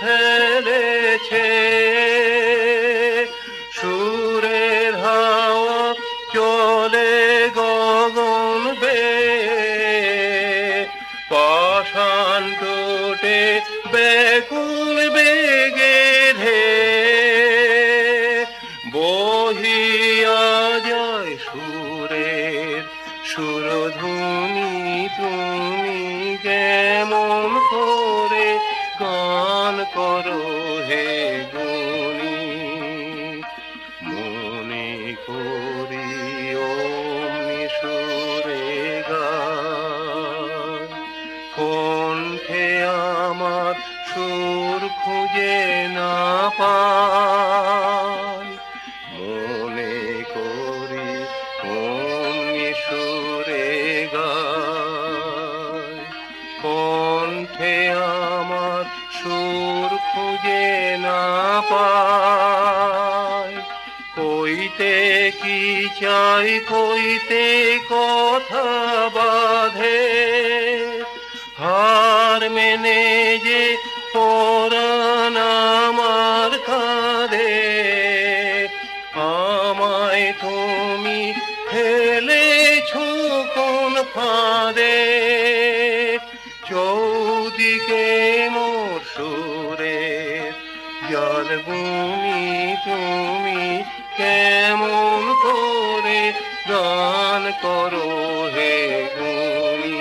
ফেলেছে। সুরের হাওয়া চলে গগন বে। পাষাণ টুটে বেকুল বেগে ধে। বহিয়া যায় সুরের সুরধুনি তুমি কেমন করে করো হে গুণী মনে করি ও গান। কণ্ঠে আমার সুর খুঁজে না পাই চাই কইতে কথা বাধে। হার মেনে যে পরাণ আমার কাঁধে। আমায় তুমি ফেলেছ কোন ফাঁদে। চৌদিকে মোর সুরের জল তুমি কেমন করো হে গুণি।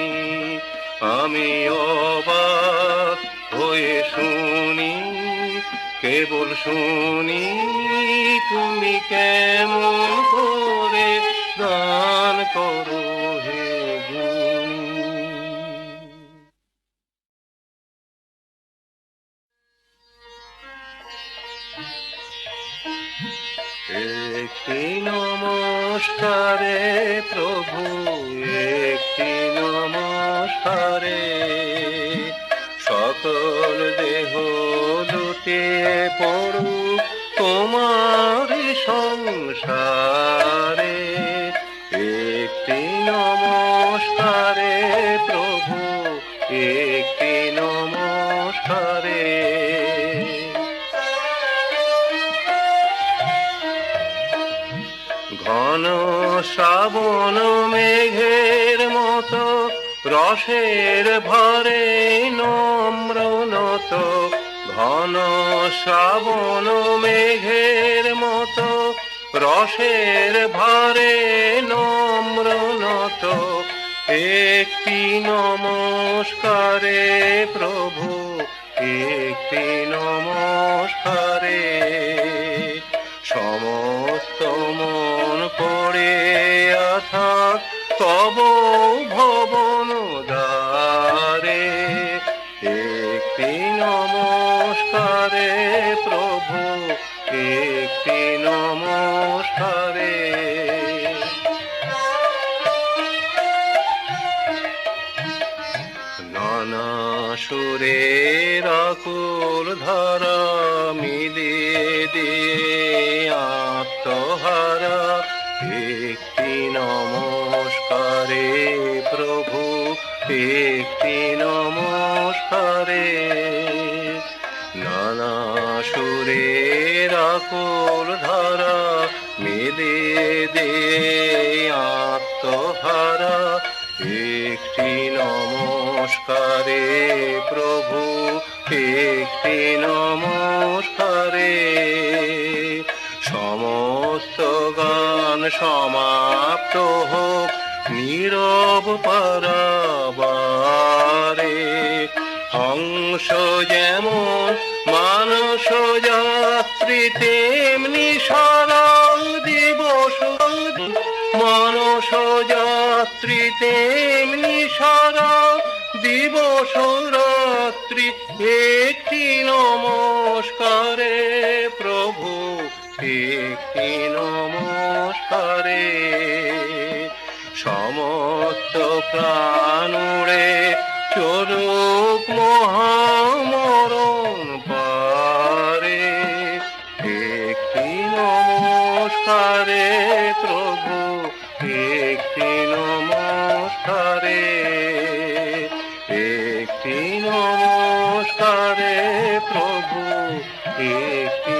আমি অবাক হয়ে শুনি কেবল শুনি তুমি কেমন নমস্কারে প্রভু একটি নমস্কারে। সকল দেহ লুটে পড়ু তোমার সংসারে। শ্রাবণ মেঘের মতো, রসের ভরে নম্রনত ঘন শ্রাবণ মেঘের মতো, রসের ভরে নম্রনত একটি নমস্কারে প্রভু, একটি নমস্কারে। সমস্ত থাক তব ভবন দ্বারে একটি নমস্কারে প্রভু, একটি নমস্কারে। নানা সুরের আকুল ধারা মিলিয়ে দিয়ে আত্মহারা একটি নমস্কারে প্রভু, একটি নমস্কারে। নানা সুরের আকুল ধারা মিলিয়ে দিয়ে আত্মহারা। একটি নমস্কারে প্রভু, একটি নমস্কারে। সমাপ্ত হোক, নীরব পারাবারে। হংস যেমন মানস যাত্রী তেমনি সারা দিবস মানস যাত্রী, তেমনি সারা দিবস রাত্রি। একটি নমস্কারে প্রভু একটি নমস্কারে। সমস্ত প্রাণুরে চরুক মহামরণ পারে। একটি নমস্কারে প্রভু, একটি নমস্কারে। একটি নমস্কারে প্রভু, একটি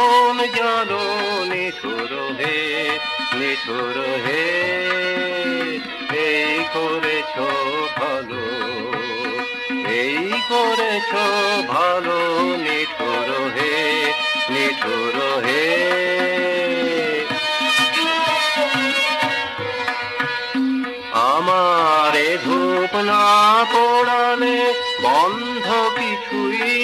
দহন জালো নিঠুর হে নিঠুর হে। এই করেছ ভালো, এই করেছ ভালো, নিঠুর হে নিঠুর হে। আমারে ধূপ না পড়ালে বন্ধ কিছুই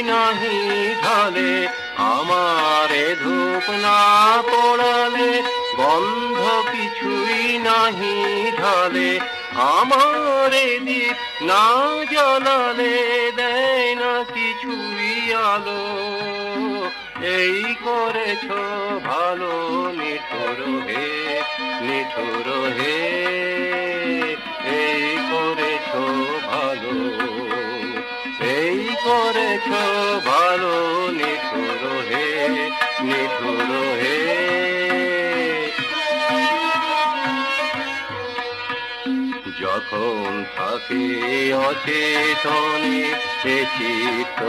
নাহি ঢালে, আমারে ধূপ না পড়ালে বন্ধ কিছুই নাহি ঢালে, আমারে দীপ না জ্বালালে দেয় না কিছুই আলো। এই করেছ ভালো, নিঠুর হে নিঠুর হে, এই করেছ ভালো। করেছ ভালো নিঠুর হে নিঠুর হে। যখন থাকি অচেতনে, সে চিত্ত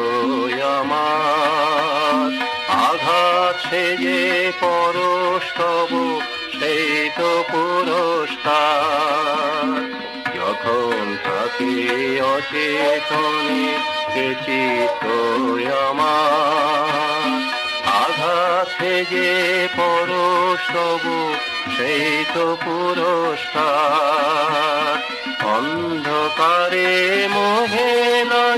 আমার। আঘাত সে যে পরস্তব সেই তো পুরস্কার। অচেতনে সে চিত্ত আমার। আঘাতে যে পরস্তব সেই তো পুরস্কার। অন্ধকারে মোহে না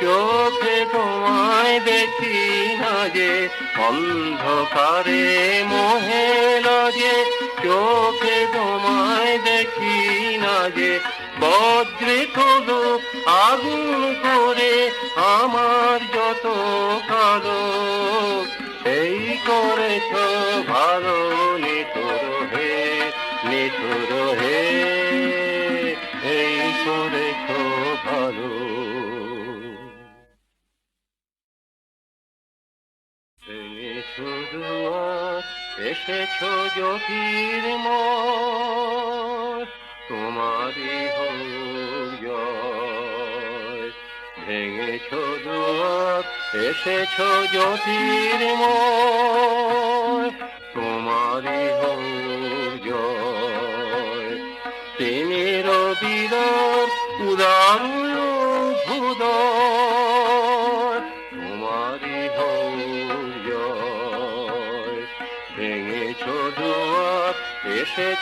চোখে তোমায় দেখি না যে। অন্ধকারে মোহে যে, চোখে তোমায় দেখি না যে। বজ্রিত লোক আগুন করে আমার যত কালো। এই করেছ ভালো নিঠুর হে নিঠুর হে, এই করেছ ভালো। শুধু এসেছ জ্যোতির্ময়। তোমারই ভেঙেছ দুয়ার এসেছ জ্যোতির্ময়।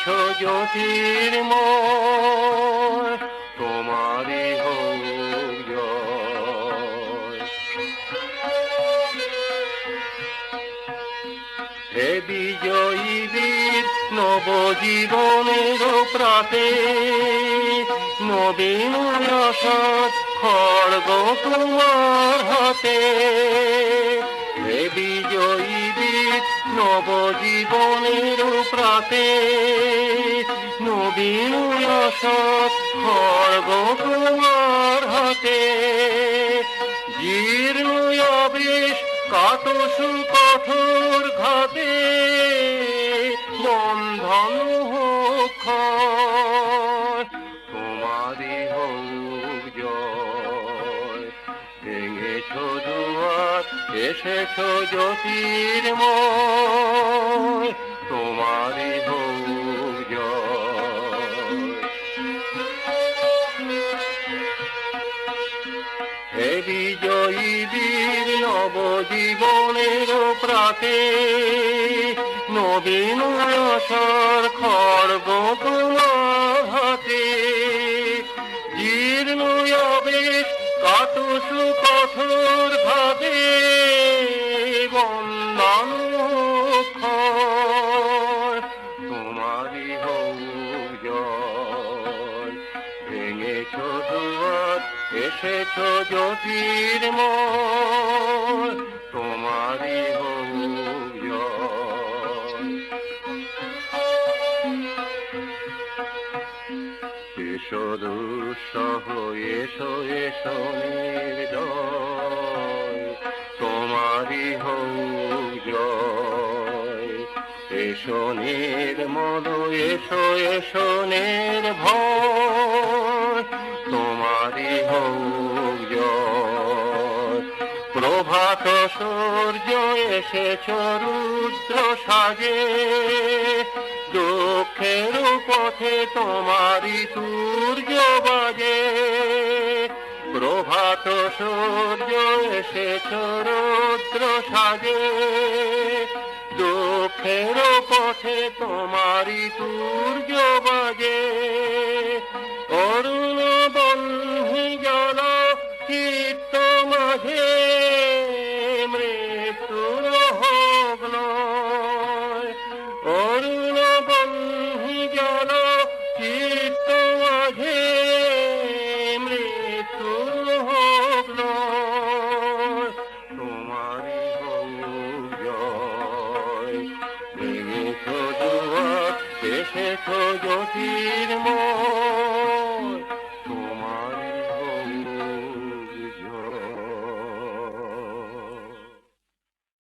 এসেছ জ্যোতির্ময় তোমারই হে বিজয়ী নবজীবনের প্রাতে নবীন আসাদ খড়গ তোমার হাতে। হে বিজয়ী নবজীবনের প্রাতে নবীন খর্ব তোমার হাতে। জীর্ণ বেশ কাত সুকঠোর ঘাতে, বন্ধন হোক তোমারই হোক জয় ভেঙেছ দূর এসেছ জ্যোতির্ময় তোমারই হোক হে বিজয়ী বীর নবজীবনের প্রাতে নবীন আশার জ্যোতির্ময় তোমারই হোক জয় এসো দুঃসহ, এসো এসো তোমারই হোক জয় এসো নির্মল, এসো এসো নির্ভয়। সূর্য এসেছ রুদ্র সাজে। দুঃখের পথে তোমারই সূর্য বাজে। প্রভাত সূর্য এসেছ রুদ্র সাজে। দুঃখের পথে তোমারই সূর্য বাজে। অরুণ বন্ধি জল